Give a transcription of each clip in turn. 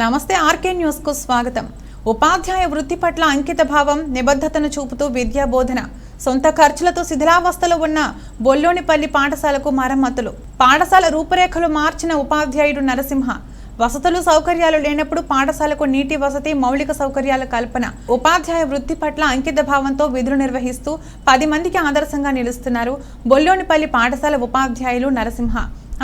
నమస్తే ఆర్కే న్యూస్కు స్వాగతం. ఉపాధ్యాయ వృత్తి పట్ల అంకిత భావం నిబద్ధతను చూపుతూ విద్యా బోధన సొంత ఖర్చులతో శిథిలావస్థలో ఉన్న బొల్లోనిపల్లి పాఠశాలకు మరమ్మతులు. పాఠశాల రూపురేఖలు మార్చిన ఉపాధ్యాయుడు నరసింహ వసతులు సౌకర్యాలు లేనప్పుడు పాఠశాలకు నీటి వసతి మౌలిక సౌకర్యాల కల్పన ఉపాధ్యాయ వృత్తి పట్ల అంకిత భావంతో విధులు నిర్వహిస్తూ పది మందికి ఆదర్శంగా నిలుస్తున్నారు బొల్లోనిపల్లి పాఠశాల ఉపాధ్యాయులు నరసింహ.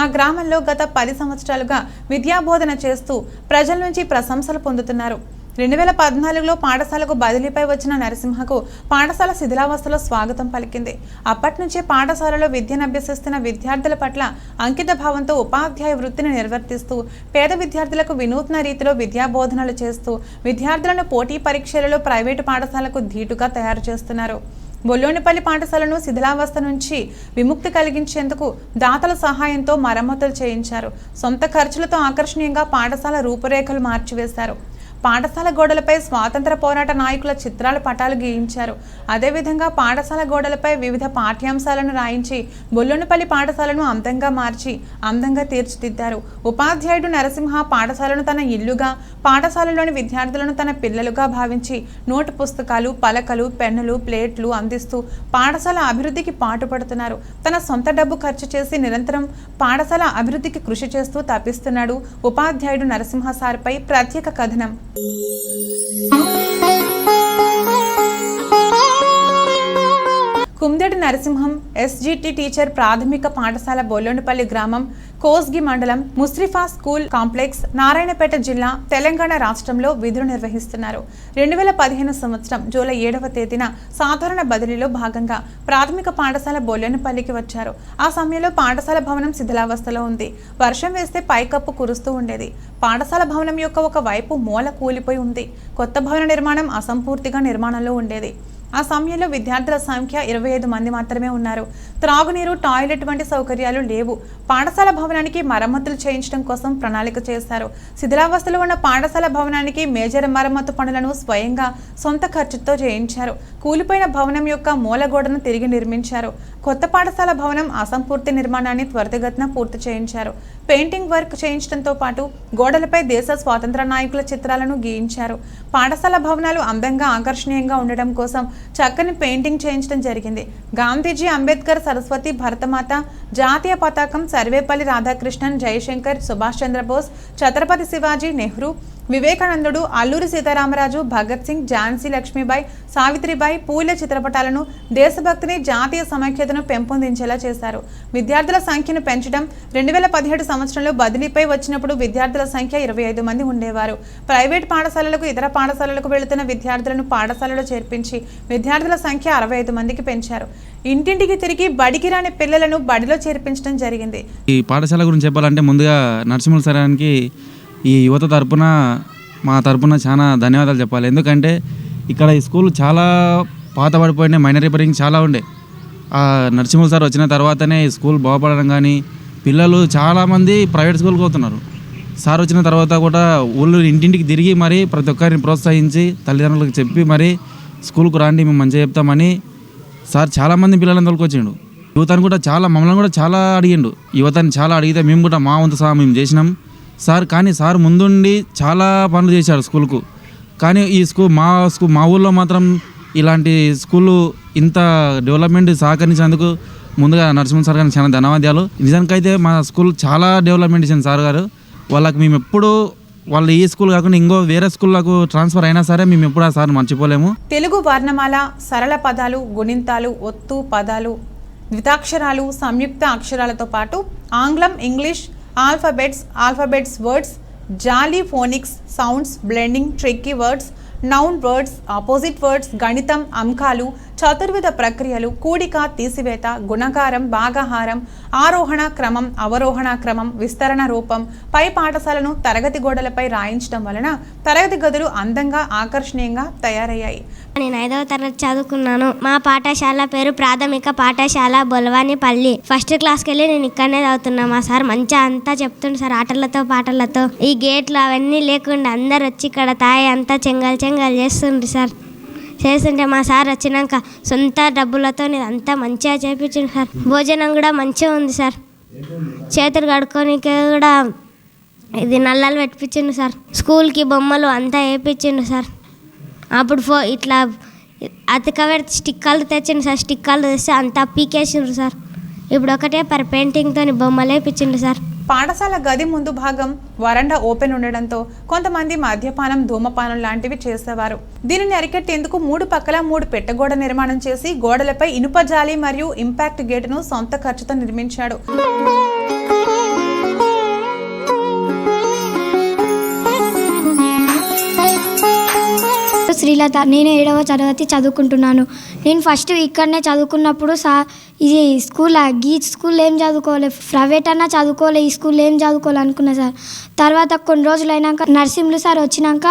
ఆ గ్రామంలో గత పది సంవత్సరాలుగా విద్యాబోధన చేస్తూ ప్రజల నుంచి ప్రశంసలు పొందుతున్నారు. రెండు వేల పద్నాలుగులో పాఠశాలకు బదిలీపై వచ్చిన నరసింహకు పాఠశాల శిథిలావస్థలో స్వాగతం పలికింది. అప్పటి నుంచే పాఠశాలలో విద్యను అభ్యసిస్తున్న విద్యార్థుల పట్ల అంకిత భావంతో ఉపాధ్యాయ వృత్తిని నిర్వర్తిస్తూ పేద విద్యార్థులకు వినూత్న రీతిలో విద్యాబోధనలు చేస్తూ విద్యార్థులను పోటీ పరీక్షలలో ప్రైవేటు పాఠశాలకు ధీటుగా తయారు చేస్తున్నారు. బొల్లోనిపల్లి పాఠశాలను శిథిలావస్థ నుంచి విముక్తి కలిగించేందుకు దాతల సహాయంతో మరమ్మతులు చేయించారు. సొంత ఖర్చులతో ఆకర్షణీయంగా పాఠశాల రూపురేఖలు మార్చివేశారు. పాఠశాల గోడలపై స్వాతంత్ర పోరాట నాయకుల చిత్రాల పటాలు గీయించారు. అదేవిధంగా పాఠశాల గోడలపై వివిధ పాఠ్యాంశాలను రాయించి బొల్లునపల్లి పాఠశాలను అందంగా మార్చి అందంగా తీర్చిదిద్దారు. ఉపాధ్యాయుడు నరసింహ పాఠశాలను తన ఇల్లుగా పాఠశాలలోని విద్యార్థులను తన పిల్లలుగా భావించి నోటు పుస్తకాలు పలకలు పెన్నులు ప్లేట్లు అందిస్తూ పాఠశాల అభివృద్ధికి పాటుపడుతున్నారు. తన సొంత డబ్బు ఖర్చు చేసి నిరంతరం పాఠశాల అభివృద్ధికి కృషి చేస్తూ తప్పిస్తున్నాడు ఉపాధ్యాయుడు నరసింహ సార్పై ప్రత్యేక కథనం. Oh. Kundedi Narasimham SGT teacher ప్రాథమిక పాఠశాల బొల్లోనిపల్లి గ్రామం కోస్గి మండలం ముస్రిఫా స్కూల్ కాంప్లెక్స్ నారాయణపేట జిల్లా తెలంగాణ రాష్ట్రంలో విధులు నిర్వహిస్తున్నారు. రెండు వేల పదిహేను సంవత్సరం జూలై ఏడవ తేదీన సాధారణ బదిలీలో భాగంగా ప్రాథమిక పాఠశాల బొల్లోనిపల్లికి వచ్చారు. ఆ సమయంలో పాఠశాల భవనం శిథిలావస్థలో ఉంది. వర్షం వేస్తే పైకప్పు కురుస్తూ ఉండేది. పాఠశాల భవనం యొక్క ఒక వైపు మూల కూలిపోయి ఉంది. కొత్త భవన నిర్మాణం అసంపూర్తిగా నిర్మాణంలో ఉండేది. ఆ సమయంలో విద్యార్థుల సంఖ్య ఇరవై ఐదు మంది మాత్రమే ఉన్నారు. త్రాగునీరు టాయిలెట్ వంటి సౌకర్యాలు లేవు. పాఠశాల భవనానికి మరమ్మతులు చేయించడం కోసం ప్రణాళిక చేశారు. శిథిలావస్థలో ఉన్న పాఠశాల భవనానికి మేజర్ మరమ్మతు పనులను స్వయంగా సొంత ఖర్చుతో చేయించారు. కూలిపోయిన భవనం యొక్క మూలగోడను తిరిగి నిర్మించారు. కొత్త పాఠశాల భవనం అసంపూర్తి నిర్మాణాన్ని త్వరితగతిన పూర్తి చేయించారు. పెయింటింగ్ వర్క్ చేయించడంతో పాటు గోడలపై దేశ స్వాతంత్ర నాయకుల చిత్రాలను గీయించారు. పాఠశాల భవనాలు అందంగా ఆకర్షణీయంగా ఉండడం కోసం చక్కని పెయింటింగ్ చేయించడం జరిగింది. గాంధీజీ అంబేద్కర్ సరస్వతి భరతమాత జాతీయ పతాకం సర్వేపల్లి రాధాకృష్ణన్ జయశంకర్ సుభాష్ చంద్రబోస్ ఛత్రపతి శివాజీ నెహ్రూ వివేకానందుడు అల్లూరి సీతారామరాజు భగత్ సింగ్ ఝాన్సీ లక్ష్మీబాయి సావిత్రిబాయి పూలే చిత్రపటాలను దేశభక్తిని జాతీయ సమైక్యతను పెంపొందించేలా చేశారు. విద్యార్థుల సంఖ్యను పెంచడం రెండు వేల పదిహేడు సంవత్సరంలో బదిలీపై వచ్చినప్పుడు విద్యార్థుల సంఖ్య ఇరవై ఐదు మంది ఉండేవారు. ప్రైవేట్ పాఠశాలలకు ఇతర పాఠశాలలకు వెళుతున్న విద్యార్థులను పాఠశాలలో చేర్పించి విద్యార్థుల సంఖ్య అరవై ఐదు మందికి పెంచారు. ఇంటింటికి తిరిగి బడికి రాని పిల్లలను బడిలో చేర్పించడం జరిగింది. ఈ పాఠశాల గురించి చెప్పాలంటే ముందుగా నరసింహుల సరానికి ఈ యువత తరపున మా తరపున చాలా ధన్యవాదాలు చెప్పాలి. ఎందుకంటే ఇక్కడ ఈ స్కూల్ చాలా పాత పడిపోయినాయి మైనర్ రిపేరింగ్ చాలా ఉండే. ఆ సార్ వచ్చిన తర్వాతనే ఈ స్కూల్ బాగుపడడం కానీ పిల్లలు చాలామంది ప్రైవేట్ స్కూల్కి పోతున్నారు. సార్ వచ్చిన తర్వాత కూడా ఊళ్ళు ఇంటింటికి తిరిగి మరి ప్రతి ఒక్కరిని ప్రోత్సహించి తల్లిదండ్రులకు చెప్పి మరీ స్కూల్కు రాండి మేము మంచిగా చెప్తామని సార్ చాలామంది పిల్లలను తోలుకొచ్చిండు. యువతను కూడా చాలా మమ్మల్ని కూడా చాలా అడిగిండు. యువతని చాలా అడిగితే మేము కూడా మా వంతు సహా మేము చేసినాం. సార్ కానీ సార్ ముందుండి చాలా పనులు చేశాడు స్కూల్కు. కానీ ఈ స్కూల్ మా స్కూల్ మా ఊళ్ళో మాత్రం ఇలాంటి స్కూలు ఇంత డెవలప్మెంట్ సహకరించినందుకు ముందుగా నరసింహ సార్ గారికి చాలా ధన్యవాదాలు. నిజానికైతే మా స్కూల్ చాలా డెవలప్మెంట్ ఇచ్చింది సార్ గారు. వాళ్ళకి మేము ఎప్పుడు వాళ్ళు ఈ స్కూల్ కాకుండా ఇంకో వేరే స్కూల్లకు ట్రాన్స్ఫర్ అయినా సరే మేము ఎప్పుడు ఆ సార్ మర్చిపోలేము. తెలుగు వర్ణమాల సరళ పదాలు గుణింతాలు ఒత్తు పదాలు ద్వితాక్షరాలు సంయుక్త అక్షరాలతో పాటు ఆంగ్లం English alphabets alphabets words jolly phonics sounds blending tricky words noun words opposite words గణితం అంకాలు చతుర్విధ ప్రక్రియలు కూడిక తీసివేత గుణకారం భాగాహారం ఆరోహణ క్రమం అవరోహణ క్రమం విస్తరణ రూపం పై పాఠశాలను తరగతి గోడలపై రాయించడం వలన తరగతి గదులు అందంగా ఆకర్షణీయంగా తయారయ్యాయి నేను ఐదవ తరగతి చదువుకున్నాను. మా పాఠశాల పేరు ప్రాథమిక పాఠశాల బొలవానిపల్లి. ఫస్ట్ క్లాస్కి వెళ్ళి నేను ఇక్కడనే చదువుతున్నా మా సార్ మంచిగా అంతా చెప్తుండు సార్ ఆటలతో పాటలతో. ఈ గేట్లు అవన్నీ లేకుండా అందరు వచ్చి ఇక్కడ తాయి అంతా చెంగల్ చెంగల్ చేస్తుండ్రు సార్. చేస్తుంటే మా సార్ వచ్చినాక సొంత డబ్బులతో నేను అంతా మంచిగా చేపించిండు సార్. భోజనం కూడా మంచిగా ఉంది సార్. చేతులు కడుక్కోనికి కూడా ఇది నల్లలు పెట్టించిండు సార్. స్కూల్కి బొమ్మలు అంతా వేయించిండు సార్. అప్పుడు ఫో ఇట్లా అతకబెట్టి స్టిక్కాలు తెచ్చిండు సార్ స్టిక్కాలు తెస్తే అంతా పీకేసిండ్రు సార్. ఇప్పుడు ఒకటే పర్ పెయింటింగ్తో బొమ్మలు వేయించిండు సార్. పాఠశాల గది ముందు భాగం వరండా ఓపెన్ ఉండడంతో కొంతమంది మద్యపానం ధూమపానం లాంటివి చేసేవారు. దీనిని అరికట్టేందుకు మూడు పక్కల మూడు పెట్టగోడ నిర్మాణం చేసి గోడలపై ఇనుప జాలి మరియు ఇంపాక్ట్ గేటును సొంత ఖర్చుతో నిర్మించాడు. ఇలా నేను ఏడవ తరగతి చదువుకుంటున్నాను. నేను ఫస్ట్ ఇక్కడనే చదువుకున్నప్పుడు సా ఇది స్కూల్ గీ స్కూల్ ఏం చదువుకోలే ప్రైవేట్ అన్నా చదువుకోలే ఈ స్కూల్ ఏం చదువుకోవాలి అనుకున్నా సార్. తర్వాత కొన్ని రోజులు అయినాక నర్సింహులు సార్ వచ్చినాక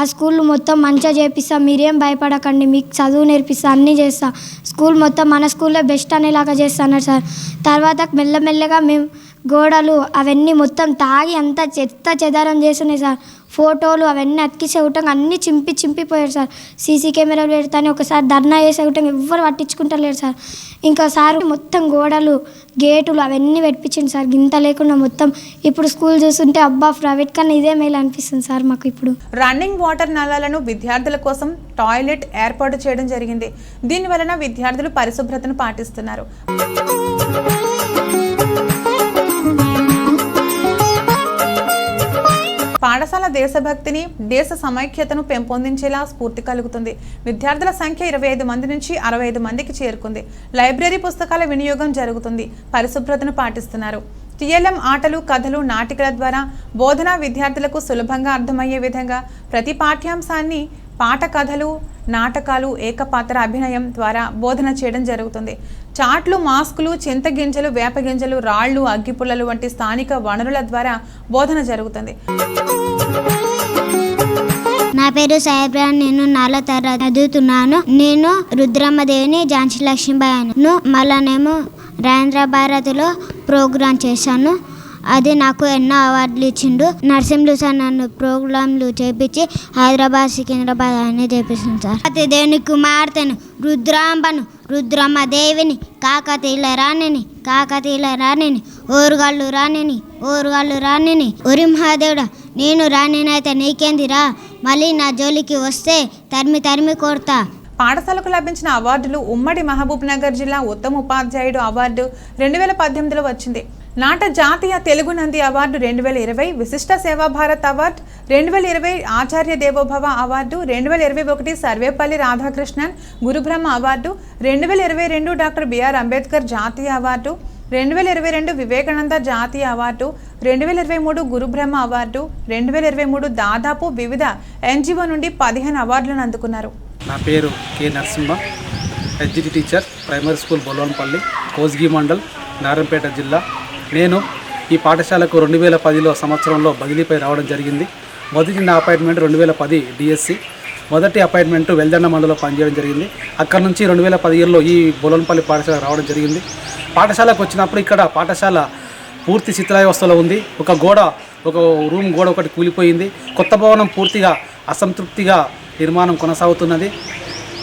ఆ స్కూల్ మొత్తం మంచిగా చేపిస్తా మీరేం భయపడకండి మీకు చదువు నేర్పిస్తా అన్నీ చేస్తా. స్కూల్ మొత్తం మన స్కూల్లో బెస్ట్ అనేలాగా చేస్తాను సార్. తర్వాత మెల్లమెల్లగా మేము గోడలు అవన్నీ మొత్తం తాగి అంతా చెత్త చెదారం చేస్తున్నాయి సార్. ఫోటోలు అవన్నీ అతికిసేవటం అన్నీ చింపి చింపిపోయారు సార్. సీసీ కెమెరాలు పెడతానే ఒకసారి ధర్నా చేసే ఎవ్వరు పట్టించుకుంటలేరు సార్. ఇంకా సార్ మొత్తం గోడలు గేటులు అవన్నీ పెట్టించింది సార్. గింత లేకుండా మొత్తం ఇప్పుడు స్కూల్ చూస్తుంటే అబ్బా ప్రైవేట్ కన్నా ఇదే మేలు అనిపిస్తుంది సార్ మాకు ఇప్పుడు. రన్నింగ్ వాటర్ నలాలను విద్యార్థుల కోసం టాయిలెట్ ఏర్పాటు చేయడం జరిగింది. దీని వలన విద్యార్థులు పరిశుభ్రతను పాటిస్తున్నారు. పాఠశాల దేశభక్తిని దేశ సమైక్యతను పెంపొందించేలా స్ఫూర్తి కలుగుతుంది. విద్యార్థుల సంఖ్య ఇరవై ఐదు మంది నుంచి అరవై ఐదు మందికి చేరుకుంది. లైబ్రరీ పుస్తకాల వినియోగం జరుగుతుంది. పరిశుభ్రతను పాటిస్తున్నారు. టీఎల్ఎం ఆటలు కథలు నాటికల ద్వారా బోధన విద్యార్థులకు సులభంగా అర్థమయ్యే విధంగా ప్రతి పాఠ్యాంశాన్ని పాట కథలు నాటకాలు ఏకపాత్ర అభినయం ద్వారా బోధన చేయడం జరుగుతుంది. చాట్లు మాస్కులు చింతగింజలు వేపగింజలు రాళ్ళు అగ్గిపుల్లలు వంటి స్థానిక వనరుల ద్వారా బోధన జరుగుతుంది. నా పేరు సాయిబ్రాన్ నేను నాలో తరగతి చదువుతున్నాను. నేను రుద్రమ్మదేవిని ఝాన్సీ లక్ష్మీబాయిను మళ్ళానేమో రాజేంద్ర భారతిలో ప్రోగ్రాం చేశాను. అది నాకు ఎన్నో అవార్డులు ఇచ్చిండు. నరసింహులు సార్ నన్ను ప్రోగ్రాంలు చేపించి హైదరాబాద్ సికింద్రాబాద్ అన్నీ చేపిస్తుంది సార్. అతి దేవుని కుమార్తెను రుద్రాంబను రుద్రమ్మ దేవిని కాకతీయుల రాణిని కాకతీయుల రాణిని ఓరుగాళ్ళు రాణిని ఓరుగాళ్ళు రాణిని. ఒరి మహాదేవుడా నేను రాణినైతే నీకేందిరా? మళ్ళీ నా జోలికి వస్తే తరిమి తరిమి కొడతా. పాఠశాలకు లభించిన అవార్డులు ఉమ్మడి మహబూబ్ నగర్ జిల్లా ఉత్తమ ఉపాధ్యాయుడు అవార్డు రెండు వేల పద్దెనిమిదిలో వచ్చింది. నాట జాతీయ తెలుగు నంది అవార్డు రెండు వేల ఇరవై విశిష్ట సేవా భారత్ అవార్డు రెండు వేల ఇరవై ఆచార్య దేవోభవ అవార్డు రెండు వేల ఇరవై ఒకటి సర్వేపల్లి రాధాకృష్ణన్ గురుబ్రహ్మ అవార్డు రెండు వేల ఇరవై రెండు డాక్టర్ బిఆర్ అంబేద్కర్ జాతీయ అవార్డు రెండు వేల ఇరవై రెండు వివేకానంద జాతీయ అవార్డు రెండు వేల ఇరవై మూడు గురుబ్రహ్మ అవార్డు రెండు వేల ఇరవై మూడు దాదాపు వివిధ ఎన్జిఓ నుండి పదిహేను అవార్డులను అందుకున్నారు. నా పేరు K Narasimha HGT teacher primary school Bolvanpalli Kosgi mandal Narampet జిల్లా. నేను ఈ పాఠశాలకు రెండు వేల పదిలో సంవత్సరంలో బదిలీపై రావడం జరిగింది. మొదటి నా అపాయింట్మెంట్ రెండు వేల పది డిఎస్సి. మొదటి అపాయింట్మెంట్ వెల్దండ మండలంలో పనిచేయడం జరిగింది. అక్కడ నుంచి రెండు వేల పదిహేనులో ఈ బొలన్పల్లి పాఠశాల రావడం జరిగింది. పాఠశాలకు వచ్చినప్పుడు ఇక్కడ పాఠశాల పూర్తి శిథిలావస్థలో ఉంది. ఒక గోడ ఒక రూమ్ గోడ ఒకటి కూలిపోయింది. కొత్త భవనం పూర్తిగా అసంతృప్తిగా నిర్మాణం కొనసాగుతున్నది.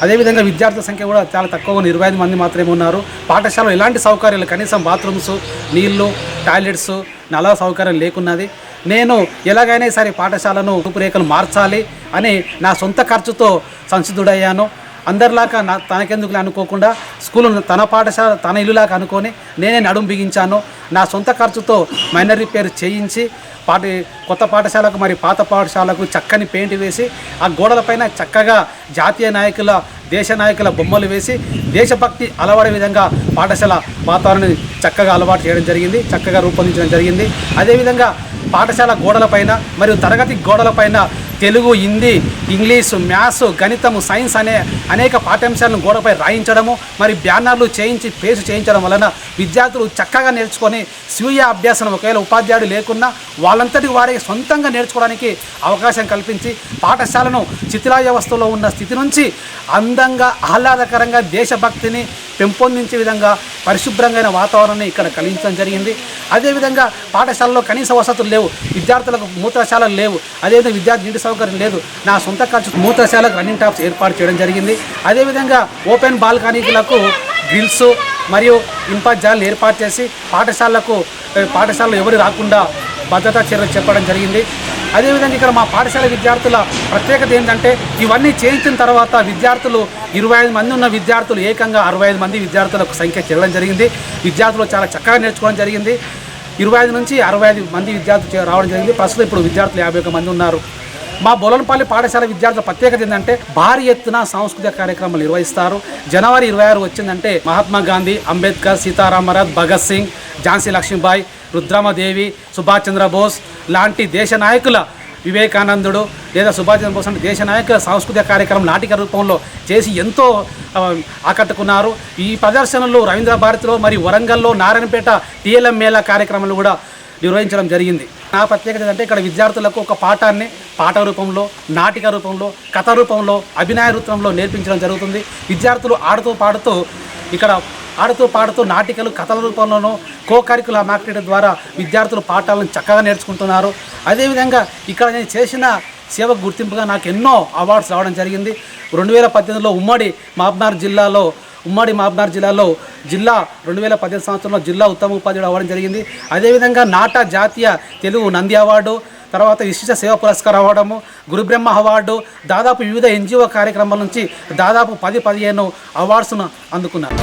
అదేవిధంగా విద్యార్థుల సంఖ్య కూడా చాలా తక్కువ ఇరవై ఐదు మంది మాత్రమే ఉన్నారు. పాఠశాలలో ఎలాంటి సౌకర్యాలు? కనీసం బాత్రూమ్స్ నీళ్ళు టాయిలెట్స్ నలా సౌకర్యం లేకున్నది. నేను ఎలాగైనా సరే పాఠశాలను రూపురేఖలు మార్చాలి అని నా సొంత ఖర్చుతో సంసిద్ధుడయ్యాను. అందరిలాగా నా తనకెందుకు అనుకోకుండా స్కూల్ తన పాఠశాల తన ఇల్లులాగా అనుకొని నేనే నడుం బిగించాను. నా సొంత ఖర్చుతో మైనర్ రిపేర్ చేయించి పాటి కొత్త పాఠశాలకు మరి పాత పాఠశాలకు చక్కని పెయింట్ వేసి ఆ గోడలపైన చక్కగా జాతీయ నాయకుల దేశ నాయకుల బొమ్మలు వేసి దేశభక్తి అలవాడే విధంగా పాఠశాల వాతావరణాన్ని చక్కగా అలవాటు చేయడం జరిగింది చక్కగా రూపొందించడం జరిగింది. అదేవిధంగా పాఠశాల గోడలపైన మరియు తరగతి గోడలపైన తెలుగు హిందీ ఇంగ్లీషు మ్యాథ్స్ గణితము సైన్స్ అనే అనేక పాఠ్యాంశాలను గోడపై రాయించడము మరి బ్యానర్లు చేయించి పేసు చేయించడం వలన విద్యార్థులు చక్కగా నేర్చుకొని స్వీయ అభ్యాసం ఒకవేళ ఉపాధ్యాయుడు లేకున్నా వాళ్ళంతటి వారికి సొంతంగా నేర్చుకోవడానికి అవకాశం కల్పించి పాఠశాలను శిథిలావస్థలో ఉన్న స్థితి నుంచి అందంగా ఆహ్లాదకరంగా దేశభక్తిని పెంపొందించే విధంగా పరిశుభ్రంగా వాతావరణాన్ని ఇక్కడ కలిగించడం జరిగింది. అదేవిధంగా పాఠశాలలో కనీస వసతులు లేవు విద్యార్థులకు మూత్రశాలలు లేవు అదేవిధంగా విద్యార్థి నీటి సౌకర్యం లేదు. నా సొంత ఖర్చు మూత్రశాలకు రన్నింగ్ టాప్స్ ఏర్పాటు చేయడం జరిగింది. అదేవిధంగా ఓపెన్ బాల్కనీలకు గ్రిల్స్ మరియు ఇన్పా జాలు ఏర్పాటు చేసి పాఠశాలకు పాఠశాలలో ఎవరు రాకుండా భద్రతా చర్యలు చెప్పడం జరిగింది. అదేవిధంగా ఇక్కడ మా పాఠశాల విద్యార్థుల ప్రత్యేకత ఏంటంటే ఇవన్నీ చేయించిన తర్వాత విద్యార్థులు ఇరవై ఐదు మంది ఉన్న విద్యార్థులు ఏకంగా అరవై ఐదు మంది విద్యార్థులకు సంఖ్య చేరడం జరిగింది. విద్యార్థులు చాలా చక్కగా నేర్చుకోవడం జరిగింది. ఇరవై ఐదు నుంచి అరవై ఐదు మంది విద్యార్థులు రావడం జరిగింది. ప్రస్తుతం ఇప్పుడు విద్యార్థులు యాభై ఒక మంది ఉన్నారు. మా బొలనపల్లి పాఠశాల విద్యార్థుల ప్రత్యేకత ఏంటంటే భారీ ఎత్తున సాంస్కృతిక కార్యక్రమాలు నిర్వహిస్తారు. జనవరి ఇరవై ఆరు వచ్చిందంటే మహాత్మా గాంధీ అంబేద్కర్ సీతారామరాజ్ భగత్ సింగ్ ఝాన్సీ లక్ష్మీబాయి రుద్రమదేవి సుభాష్ చంద్రబోస్ లాంటి దేశ నాయకుల వివేకానందుడు లేదా సుభాష్ చంద్రబోస్ అంటే దేశ నాయకుల సాంస్కృతిక కార్యక్రమం నాటిక రూపంలో చేసి ఎంతో ఆకట్టుకున్నారు. ఈ ప్రదర్శనలు రవీంద్ర భారతిలో మరియు వరంగల్లో నారాయణపేట టీఎల్ఎం మేళా కార్యక్రమాలు కూడా నిర్వహించడం జరిగింది. నా ప్రత్యేకత అంటే ఇక్కడ విద్యార్థులకు ఒక పాఠాన్ని పాట రూపంలో నాటిక రూపంలో కథ రూపంలో అభినయ రూపంలో నేర్పించడం జరుగుతుంది. విద్యార్థులు ఆడుతూ పాడుతూ ఇక్కడ ఆడుతూ పాడుతూ నాటికలు కథల రూపంలోనూ కో కరికులర్ యాక్టివిటీ ద్వారా విద్యార్థులు పాఠాలను చక్కగా నేర్చుకుంటున్నారు. అదేవిధంగా ఇక్కడ నేను చేసిన సేవకు గుర్తింపుగా నాకు ఎన్నో అవార్డ్స్ రావడం జరిగింది. రెండు వేల పద్దెనిమిదిలో ఉమ్మడి మహబ్నార్ జిల్లాలో ఉమ్మడి మహబూబ్నగర్ జిల్లాలో జిల్లా రెండు వేల పదిహేను సంవత్సరంలో జిల్లా ఉత్తమ ఉపాధ్యాయుడు అవ్వడం జరిగింది. అదేవిధంగా నాటా జాతీయ తెలుగు నంది అవార్డు తర్వాత విశిష్ట సేవ పురస్కారం అవ్వడము గురుబ్రహ్మ అవార్డు దాదాపు వివిధ ఎన్జిఓ కార్యక్రమాల నుంచి దాదాపు పది పదిహేను అవార్డ్స్ను అందుకున్నారు.